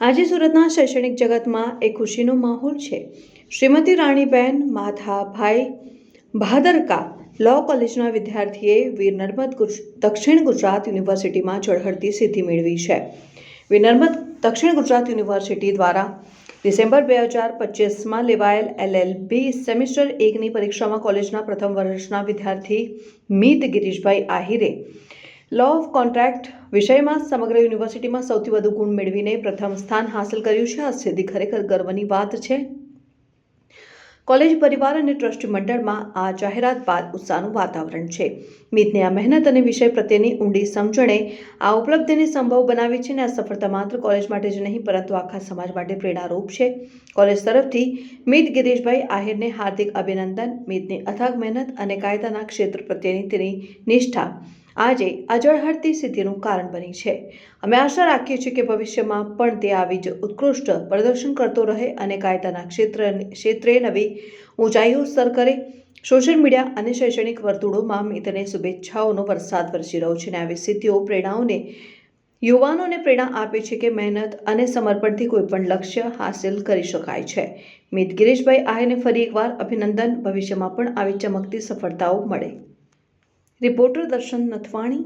આજે સુરતના શૈક્ષણિક જગતમાં એક ખુશીનો માહોલ છે. શ્રીમતી રાણીબેન માથાભાઈ ભાદરકા લો કોલેજના વિદ્યાર્થીએ વીર નર્મદ દક્ષિણ ગુજરાત યુનિવર્સિટીમાં ઝળહળતી સિદ્ધિ મેળવી છે. વીર નર્મદ, દક્ષિણ ગુજરાત યુનિવર્સિટી દ્વારા ડિસેમ્બર બે હજાર પચીસમાં લેવાયેલ એલએલબી સેમિસ્ટર એકની પરીક્ષામાં કોલેજના પ્રથમ વર્ષના વિદ્યાર્થી મીત ગિરીશભાઈ આહિરે લો ઓફ કોન્ટ્રાક્ટ વિષયમાં સમગ્ર યુનિવર્સિટીમાં સૌથી વધુ ગુણ મેળવીને પ્રથમ સ્થાન હાંસલ કર્યું છે. આ સિદ્ધિ ખરેખર ગર્વની વાત છે. કોલેજ પરિવાર અને ટ્રસ્ટી મંડળમાં આ જાહેરાત બાદ ઉત્સાહનું વાતાવરણ છે. મીતની આ મહેનત અને વિષય પ્રત્યેની ઊંડી સમજણે આ ઉપલબ્ધિને સંભવ બનાવી છે અને આ સફળતા માત્ર કોલેજ માટે જ નહીં, પરંતુ આખા સમાજ માટે પ્રેરણારૂપ છે. કોલેજ તરફથી મીત ગિરીશભાઈ આહિરને હાર્દિક અભિનંદન, મીતની અથાગ મહેનત અને કાયદાના ક્ષેત્ર પ્રત્યેની તેની નિષ્ઠા આજે અજળહરતી સિદ્ધિનું કારણ બની છે. અમે આશા રાખીએ છીએ કે ભવિષ્યમાં પણ તે આવી જ ઉત્કૃષ્ટ પ્રદર્શન કરતો રહે અને કાયદાના ક્ષેત્ર ક્ષેત્રે નવી ઊંચાઈઓ સર કરે. સોશિયલ મીડિયા અને શૈક્ષણિક વર્તુળોમાં મિત્રને શુભેચ્છાઓનો વરસાદ વરસી રહ્યો છે અને આવી સિદ્ધિઓ પ્રેરણાઓને, યુવાનોને પ્રેરણા આપે છે કે મહેનત અને સમર્પણથી કોઈ પણ લક્ષ્ય હાંસિલ કરી શકાય છે. મિત ગિરીશભાઈ આહેને ફરી એકવાર અભિનંદન. ભવિષ્યમાં પણ આવી ચમકતી સફળતાઓ મળે. રિપોર્ટર દર્શન નથવાણી